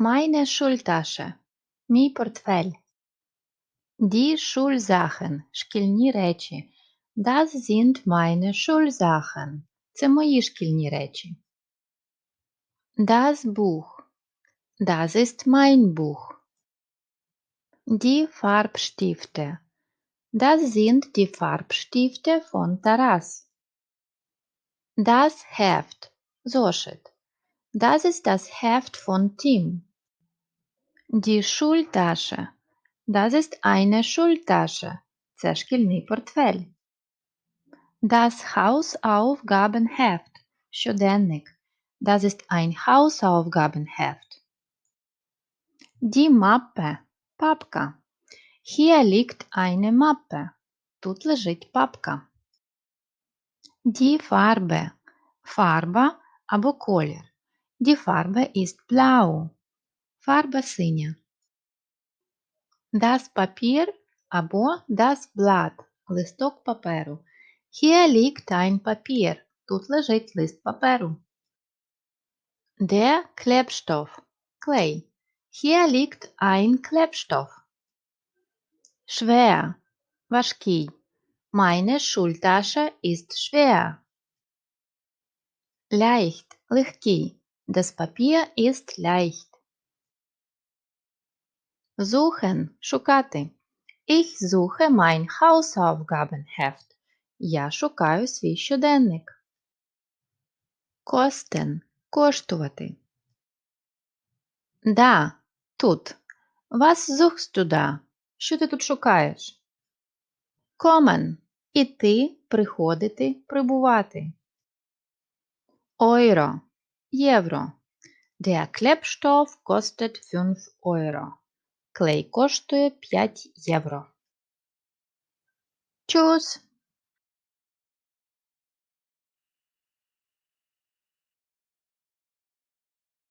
Meine Schultasche. Мій портфель. Die Schulsachen. Шкільні речі. Das sind meine Schulsachen. Це мої шкільні речі. Das Buch. Das ist mein Buch. Die Farbstifte. Das sind die Farbstifte von Taras. Das Heft. Зошит. Das ist das Heft von Tim. Die Schultasche. Das ist eine Schultasche. Це шкільний портфель. Das Hausaufgabenheft. Щоденник. Das ist ein Hausaufgabenheft. Die Mappe. Папка. Hier liegt eine Mappe. Тут лежить папка. Die Farbe. Фарба або колір. Die Farbe ist blau. Фарба синя. Das Papier або das Blatt. Листок паперу. Hier liegt ein Papier. Тут лежить лист паперу. Der Klebstoff. Клей. Hier liegt ein Klebstoff. Schwer. Важкий. Meine Schultasche ist schwer. Leicht. Легкий. Das Papier ist leicht. Suchen. Шукати. Ich suche mein Hausaufgabenheft. Я шукаю свій щоденник. Kosten. Коштувати. Да, тут. Was suchst du da? Що ти тут шукаєш? Kommen. Іти, приходити, прибувати. Euro. Євро. Der Klebstoff kostet 5 Euro. Клей коштує 5 євро. Tschüss.